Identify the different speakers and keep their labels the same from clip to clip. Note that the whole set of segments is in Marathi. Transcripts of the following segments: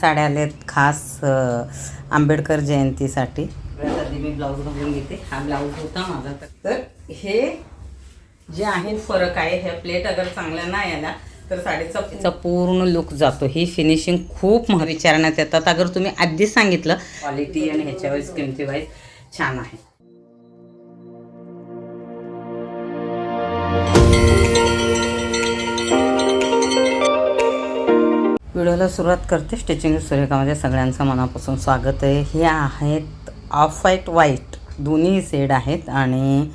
Speaker 1: साड्या आल्यात खास आंबेडकर जयंतीसाठी. आधी मी ब्लाऊज घालून घेते. हा ब्लाऊज होता माझा. तर हे जे आहे फरक आहे ह्या प्लेट अगर चांगल्या नाही आल्या तर साडीचा पूर्ण लुक जातो. ही फिनिशिंग खूप विचारण्यात येतात. अगर तुम्ही आधीच सांगितलं क्वालिटी आणि ह्याच्या वाईज किमती वाईज छान आहे. व्हिडिओला सुरुवात करते. स्टिचिंग सुरेखामध्ये सगळ्यांचं मनापासून स्वागत आहे. हे आहेत ऑफ व्हाईट व्हाईट. दोन्ही सेड आहेत आणि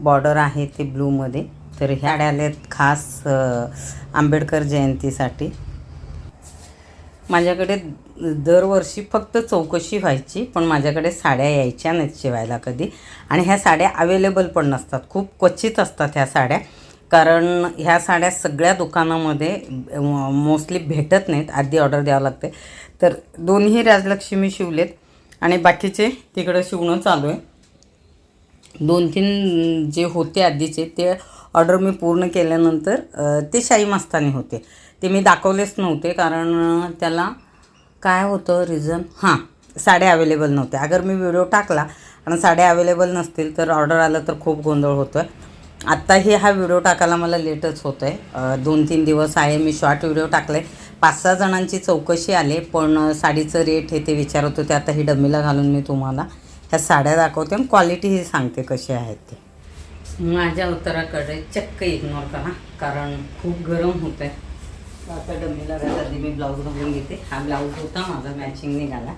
Speaker 1: बॉर्डर आहे ते ब्लूमध्ये तर ह्या साड्या आल्यात खास आंबेडकर जयंतीसाठी. माझ्याकडे दरवर्षी फक्त चौकशी व्हायची पण माझ्याकडे साड्या यायच्या नाहीत शिवायला कधी. आणि ह्या साड्या अवेलेबल पण नसतात. खूप क्वचित असतात ह्या साड्या. कारण ह्या साड्या सगळ्या दुकानामध्ये मोस्टली भेटत नाहीत. आधी ऑर्डर द्यावं लागते. तर दोन्ही राजलक्ष्मी शिवलेत. आणि बाकीचे तिकडं शिवणं चालू आहे. दोन तीन जे होते आधीचे ते ऑर्डर मी पूर्ण केल्यानंतर ते शाही मस्तानी होते. ते मी दाखवलेच नव्हते कारण त्याला काय होतं रिझन हां साड्या अवेलेबल नव्हत्या. अगर मी व्हिडिओ टाकला आणि साड्या अवेलेबल नसतील तर ऑर्डर आलं तर खूप गोंधळ होतो आहे आत्ताही हा व्हिडिओ टाकायला मला लेटच होतं आहे दोन तीन दिवस आहे मी शॉर्ट व्हिडिओ टाकले पाच सहा जणांची चौकशी आले पण साडीचं रेट हे ते विचारत होते आता ही डमीला घालून मी तुम्हाला ह्या साड्या दाखवते आणि क्वालिटीही सांगते कशी आहेत ते. माझ्या उत्तराकडे चक्क इग्नोर करा कारण खूप गरम होतं आहे आता डमीला घाल आधी मी ब्लाऊज घालून घेते. हा ब्लाऊज होता माझा मॅचिंग निघाला.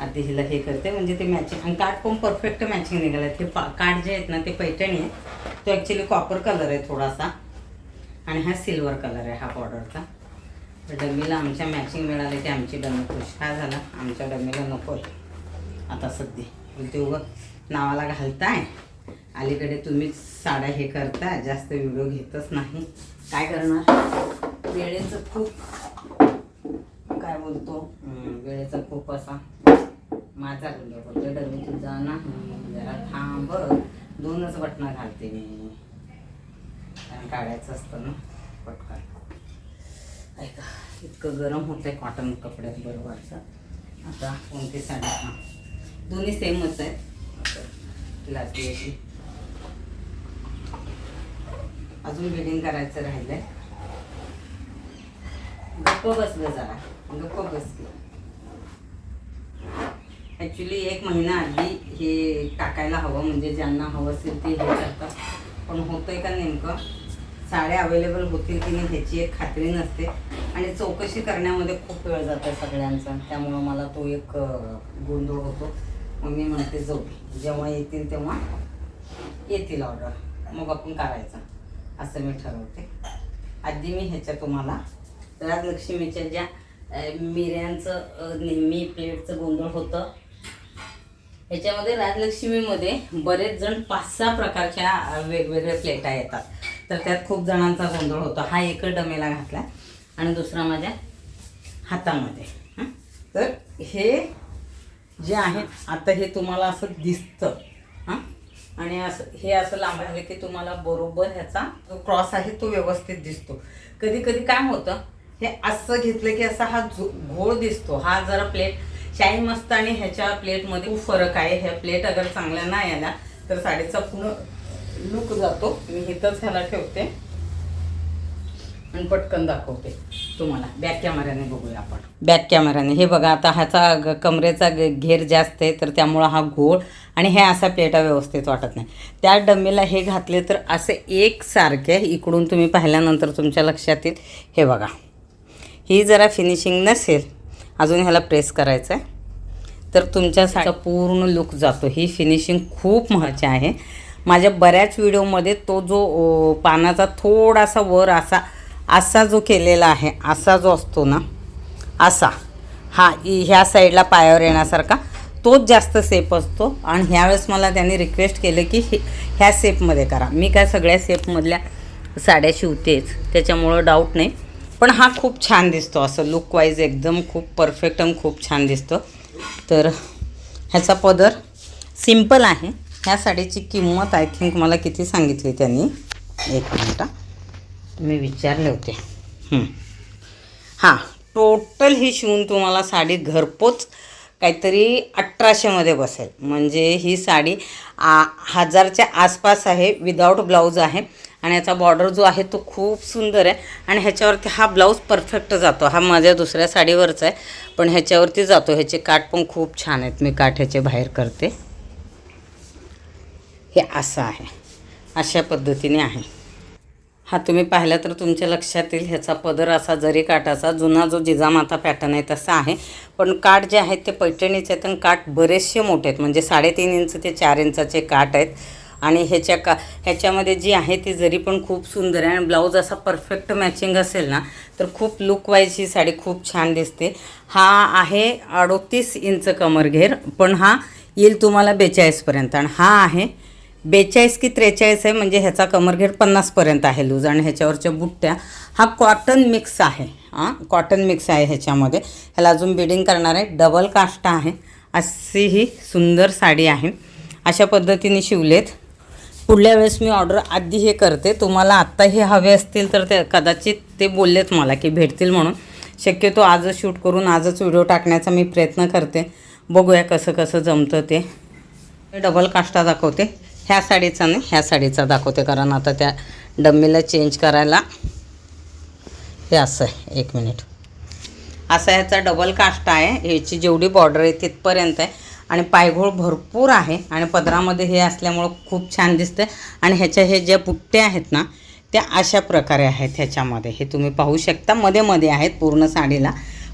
Speaker 1: आधी हिला हे करते म्हणजे ते मॅचिंग आणि काठ पण परफेक्ट मॅचिंग निघालं ते पा काठ जे आहेत ना ते पैठणी आहे. तो ॲक्च्युली कॉपर कलर आहे थोडासा. आणि हा सिल्वर कलर आहे हा बॉर्डरचा तर डमीला आमच्या मॅचिंग मिळाले की आमची डमी खुश. काय झाला. आमच्या डमीला नको आता सध्या. बोलते उगं नावाला घालताय. अलीकडे तुम्हीच साड्या हे करता. जास्त व्हिडिओ घेतच नाही. काय करणार? वेळेचं खूप काय बोलतो? वेळेचा खूप असा माझा गुंड बोलतो डमी तुझा नाही जरा थांब. दोनच बटणं घालते मी. कारण काढायचं असतं ना पटकन. ऐका इतकं गरम होतं आहे कॉटन कपड्यात बरोबरचं. आता कोणती साडी? हां. दोन्ही सेमच आहेत. लाती अशी अजून बिडिंग करायचं राहिलंय. गप्प बसलं जरा. गप्प बसलं ॲक्च्युली एक महिना आधी हे टाकायला हवं म्हणजे ज्यांना हवं असेल ते हे करतात. पण होतंय का नेमकं? साड्या अवेलेबल होतील की नाही ह्याची एक खात्री नसते. आणि चौकशी करण्यामध्ये खूप वेळ जातो आहे सगळ्यांचा. त्यामुळं मला तो एक गोंधळ होतो. मग मी म्हणते जाऊ जेव्हा येतील तेव्हा येतील ऑर्डर मग आपण करायचं. असं मी ठरवते. आधी मी ह्याच्या तुम्हाला राजलक्ष्मीच्या ज्या मिऱ्यांचं नेहमी प्लेटचं गोंधळ होतं याच्यामध्ये राजलक्ष्मीमध्ये बरेच जण पाच सहा प्रकारच्या वेगवेगळ्या प्लेटा येतात. तर त्यात खूप जणांचा गोंधळ होतो. हा एक डमेला घातला आणि दुसरा माझ्या हातामध्ये. तर हे जे आहेत आता हे तुम्हाला असं दिसतं. हां? आणि असं हे असं लांब की तुम्हाला बरोबर ह्याचा जो क्रॉस आहे तो व्यवस्थित दिसतो. कधी कधी काय होतं हे असं घेतलं की असा हा झो घोळ दिसतो. हा जरा प्लेट शाही मस्त आणि ह्याच्या प्लेटमध्ये खूप फरक आहे. ह्या प्लेट अगर चांगल्या नाही आला तर साडीचा पूर्ण लुक जातो. मी इथंच ह्याला ठेवते. आणि पटकन दाखवते तुम्हाला. बॅक कॅमेऱ्याने बघूया आपण. बॅक कॅमेऱ्याने हे बघा आता ह्याचा ग- कमरेचा घेर जास्त आहे तर त्यामुळं हा घोळ आणि हे असा प्लेटा व्यवस्थित वाटत नाही. त्या डमीला हे घातले तर असे एकसारखे इकडून तुम्ही पाहिल्यानंतर तुमच्या लक्षात येईल. हे बघा. ही जरा फिनिशिंग नसेल अजून ह्याला प्रेस करायचं आहे तर तुमच्या साडीचा पूर्ण लुक जातो. ही फिनिशिंग खूप महत्त्वाची आहे. माझ्या बऱ्याच व्हिडिओमध्ये तो जो पानाचा थोडासा वर असा असा जो केलेला आहे असा जो असतो ना असा हा ह्या साईडला पायावर येण्यासारखा तोच जास्त सेप असतो. आणि ह्यावेळेस मला त्यांनी रिक्वेस्ट केलं की हे ह्या सेपमध्ये करा. मी काय सगळ्या सेपमधल्या साड्या शिवतेच. त्याच्यामुळं डाऊट नाही. पण हा खूप छान दिसतो. असं लुक वाईज एकदम खूप परफेक्ट आणि खूप छान दिसतो. तर ह्याचा पदर सिंपल आहे. ह्या साडीची किंमत आय थिंक मला किती सांगितली त्यांनी? एक मिनटं मी विचारले होते. हां टोटल ही शिवून तुम्हाला साडी घरपोच काहीतरी अठराशेमध्ये बसेल. म्हणजे ही साडी आ हजारच्या आसपास आहे विदाऊट ब्लाऊज आहे. आणि याचा बॉर्डर जो आहे तो खूप सुंदर आहे. आणि ह्याच्यावरती हा ब्लाऊज परफेक्ट जातो. हा माझ्या दुसऱ्या साडीवरचा आहे. पण ह्याच्यावरती जातो. ह्याचे काठ पण खूप छान आहेत. मी काठ ह्याचे बाहेर करते. हे असं आहे. अशा पद्धतीने आहे. हा तुम्ही पाहिला तर तुमच्या लक्षात येईल ह्याचा पदर असा जरी काठाचा जुना जो जिजामाता पॅटर्न आहे तसा आहे. पण काठ जे आहेत ते पैठणीचे आहेत आणि काठ बरेचसे मोठे आहेत. म्हणजे साडेतीन इंच ते चार इंचाचे काठ आहेत. आणि ह्याच्या का ह्याच्यामध्ये जी आहे ती जरी पण खूप सुंदर आहे आणि ब्लाऊज असा परफेक्ट मॅचिंग असेल ना तर खूप लुकवाईज ही साडी खूप छान दिसते. हा आहे अडोतीस इंच कमरघेर पण हा येईल तुम्हाला बेचाळीसपर्यंत आणि हा आहे बेचाळीस की त्रेचाळीस आहे म्हणजे ह्याचा कमरघेर पन्नासपर्यंत आहे लूज आणि ह्याच्यावरच्या बुट्ट्या. हा कॉटन मिक्स आहे हां कॉटन मिक्स आहे ह्याच्यामध्ये. ह्याला अजून बिडिंग करणार आहे. डबल काष्ट आहे. अशी ही सुंदर साडी आहे. अशा पद्धतीने शिवलेत. पुढल्या वेळेस मी ऑर्डर आधी हे करते. तुम्हाला आत्ता हे हवे असतील तर ते कदाचित ते बोललेत मला की भेटतील म्हणून. शक्यतो आजच शूट करून आजच व्हिडिओ टाकण्याचा मी प्रयत्न करते. बघूया कसं कसं जमतं ते. डबल काष्टा दाखवते. ह्या साडीचा नाही ह्या साडीचा दाखवते कारण आता त्या डम्मीला चेंज करायला. हे असं आहे. एक मिनिट असा ह्याचा डबल काष्टा आहे. ह्याची जेवढी बॉर्डर आहे तिथपर्यंत आहे. आणि पायघोळ भरपूर आहे आणि पदरामध्ये हे असल्यामुळं खूप छान दिसतं आणि ह्याच्या हे ज्या पुट्टे आहेत ना त्या अशा प्रकारे आहेत ह्याच्यामध्ये. हे तुम्ही पाहू शकता मध्ये मध्ये आहेत पूर्ण साडीला.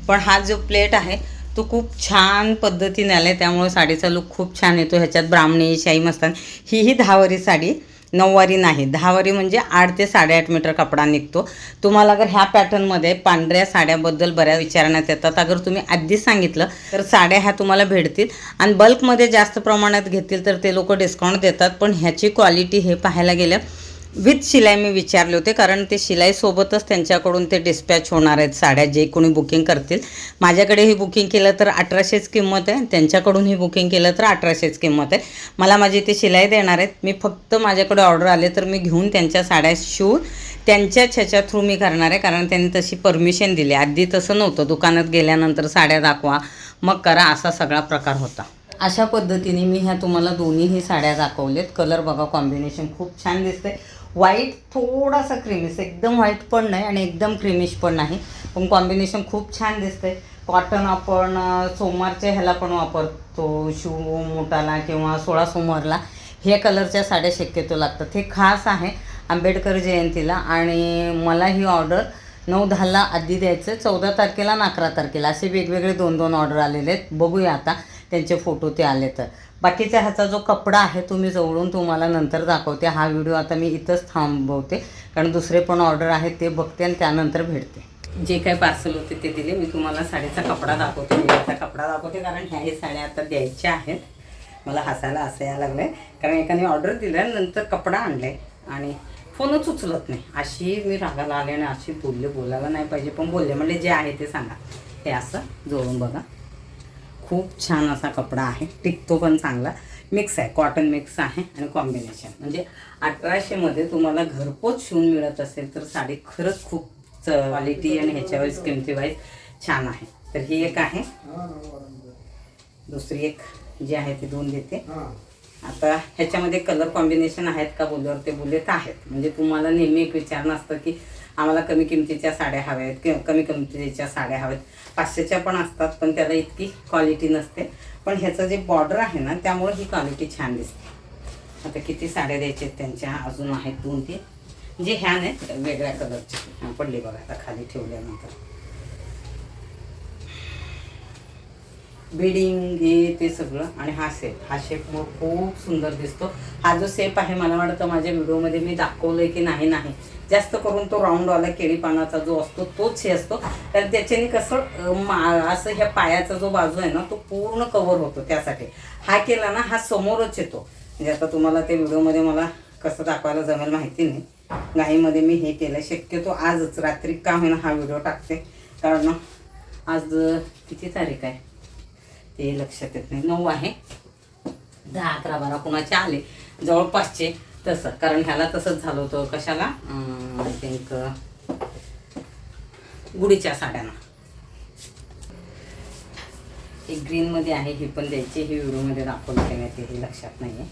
Speaker 1: पण हा जो प्लेट आहे तो खूप छान पद्धतीने आला आहे त्यामुळे साडीचा लुक खूप छान येतो. ह्याच्यात ब्राह्मणी शाही मस्तान ही ही दहावारी साडी नऊवारी नाही दहावारी म्हणजे आठ ते साडेआठ मीटर कपडा निघतो. तुम्हाला अगर ह्या पॅटर्नमध्ये पांढऱ्या साड्याबद्दल बऱ्याच विचारण्यात येतात. अगर तुम्ही आधीच सांगितलं तर साड्या ह्या तुम्हाला भेटतील. आणि बल्कमध्ये जास्त प्रमाणात घेतील तर ते लोक डिस्काउंट देतात. पण ह्याची क्वालिटी हे पाहायला गेलं विथ शिलाई मी विचारले होते कारण ते शिलाईसोबतच त्यांच्याकडून ते डिस्पॅच होणार आहेत साड्या जे कोणी बुकिंग करतील. माझ्याकडे ही बुकिंग केलं तर अठराशेच किंमत आहे त्यांच्याकडून ही बुकिंग केलं तर अठराशेच किंमत आहे. मला माझी ते शिलाई देणार आहेत. मी फक्त माझ्याकडे ऑर्डर आले तर मी घेऊन त्यांच्या साड्या शिवून त्यांच्याच ह्याच्या थ्रू मी करणार आहे कारण त्यांनी तशी परमिशन दिली. आधी तसं नव्हतं. दुकानात गेल्यानंतर साड्या दाखवा मग करा असा सगळा प्रकार होता. अशा पद्धतीने मी ह्या तुम्हाला दोन्हीही साड्या दाखवलेत. कलर बघा कॉम्बिनेशन खूप छान दिसते व्हाईट थोडासा क्रिमिश एकदम व्हाईट पण नाही आणि एकदम क्रिमिश पण नाही. पण कॉम्बिनेशन खूप छान दिसते कॉटन आपण सोमवारच्या ह्याला पण वापरतो शिव मोठाला किंवा सोळा सोमवारला. हे कलरच्या साड्या शक्यतो लागतात. हे खास आहे आंबेडकर जयंतीला आणि मला ही ऑर्डर नऊ दहाला आधी द्यायचं चौदा तारखेला आणि अकरा तारखेला असे वेगवेगळे दोन दोन ऑर्डर आलेले आहेत. बघूया आता. त्यांचे फोटो ते आले तर. बाकीचा ह्याचा जो कपडा आहे तो मी जवळून तुम्हाला नंतर दाखवते. हा व्हिडिओ आता मी इथंच थांबवते. कारण दुसरे पण ऑर्डर आहेत ते बघते आणि त्यानंतर भेटते. जे काही पार्सल होते ते दिले. मी तुम्हाला साडीचा कपडा दाखवते याचा कपडा दाखवते. कारण ह्या हे साड्या आता द्यायच्या आहेत. मला हसायला असं यायला लागलं आहे कारण एकाने ऑर्डर दिलं नंतर कपडा आणलाय. आणि फोनच उचलत नाही. अशी मी रागाला आले आणि अशी बोलले. बोलायला नाही पाहिजे. पण बोलले म्हणजे जे आहे ते सांगा. हे असं जोडून बघा. खूप छान असा कपडा आहे. टिकतो पण चांगला. मिक्स आहे. कॉटन मिक्स आहे आणि कॉम्बिनेशन म्हणजे अठराशेमध्ये तुम्हाला घरपोच शिवून मिळत असेल तर साडी खरंच खूप क्वालिटी आणि ह्याच्यावर किमतीवाईज छान आहे. तर ही एक आहे. दुसरी एक जी आहे ती दोन देते आता ह्याच्यामध्ये कलर कॉम्बिनेशन आहेत का बोलल्यावर ते बोलत आहेत. म्हणजे तुम्हाला नेहमी एक विचारणं असतं की आम्हाला कमी किमतीच्या साड्या हव्या आहेत किंवा कमी किमतीच्या साड्या हव्यात. पाचशेच्या पण असतात पण त्याला इतकी क्वालिटी नसते. पण ह्याचं जे बॉर्डर आहे ना त्यामुळे ही क्वालिटी छान दिसते. आता किती साड्या द्यायच्या आहेत त्यांच्या? अजून आहेत दोन तीन जे ह्या नाहीत वेगळ्या कलरचे पडले बघा आता खाली ठेवल्यानंतर. बिडिंग हे ते सगळं. आणि हा शेप हा शेप मग खूप सुंदर दिसतो. हा जो शेप आहे मला वाटतं माझ्या व्हिडिओमध्ये मी दाखवलंय की नाही नाही. जास्त करून तो राऊंडवाला केळी पानाचा जो असतो तोच हे असतो. तर त्याच्याने कसं मा असं ह्या पायाचा जो बाजू आहे ना तो पूर्ण कवर होतो त्यासाठी. हा केला ना हा समोरच येतो. म्हणजे आता तुम्हाला ते व्हिडिओमध्ये मला कसं दाखवायला जमेल माहिती नाही. घाईमध्ये मी हे केलं शक्यतो आजच रात्री का होईना हा व्हिडिओ टाकते. कारण आज किती तारीख आहे? ते लक्षात येत नाही. नऊ आहे. दहा अकरा बारा कुणाचे आले. जवळपासचे. तसं. कारण ह्याला तसंच झालं होतं. कशाला? आय थिंक गुढीच्या साड्यांना. एक ग्रीनमध्ये आहे. ही पण द्यायची. ही व्हिडिओमध्ये दाखवलं की नाही ते हे लक्षात नाही आहे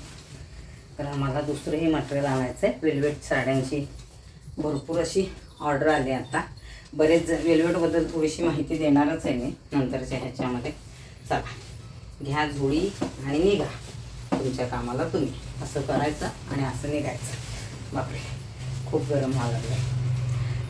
Speaker 1: कारण मला दुसरंही मटेरियल आणायचं आहे वेल्वेट साड्यांची भरपूर अशी ऑर्डर आली आता. बरेच जण थोडीशी माहिती देणारच आहे मी नंतरच्या ह्याच्यामध्ये. चला घ्या झोळी आणि निघा. तुमच्या कामाला तुम्ही. असं करायचं आणि असं निघायचं. बापरे खूप गरम व्हायला लागलं.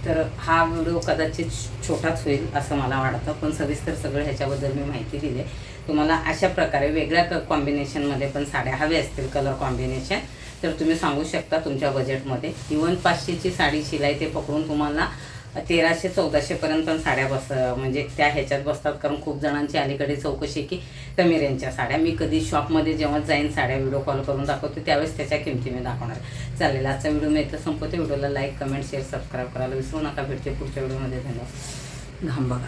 Speaker 1: तर हा व्हिडिओ कदाचित छोटाच होईल असं मला वाटतं पण सविस्तर सगळं ह्याच्याबद्दल मी माहिती दिली. आहे तुम्हाला अशा प्रकारे वेगळ्या क कॉम्बिनेशनमध्ये पण साड्या हव्या असतील कलर कॉम्बिनेशन तर तुम्ही सांगू शकता तुमच्या बजेटमध्ये इवन पाचशेची साडी शिलाई ते पकडून तुम्हाला तेराशे चौदाशेपर्यंत पण साड्या बस म्हणजे त्या ह्याच्यात बसतात. कारण खूप जणांची अलीकडे चौकशी की कमी रेंजच्या साड्या. मी कधी शॉपमध्ये जेव्हा जाईन साड्या व्हिडिओ कॉल करून दाखवते त्यावेळेस त्याच्या किमती मी दाखवणार. चालेल आजचा व्हिडिओ मी इथं संपवते. व्हिडिओला लाईक कमेंट शेअर सबस्क्राईब करायला विसरू नका. भेटते पुढच्या व्हिडिओमध्ये धन्यवाद. घाम बघा.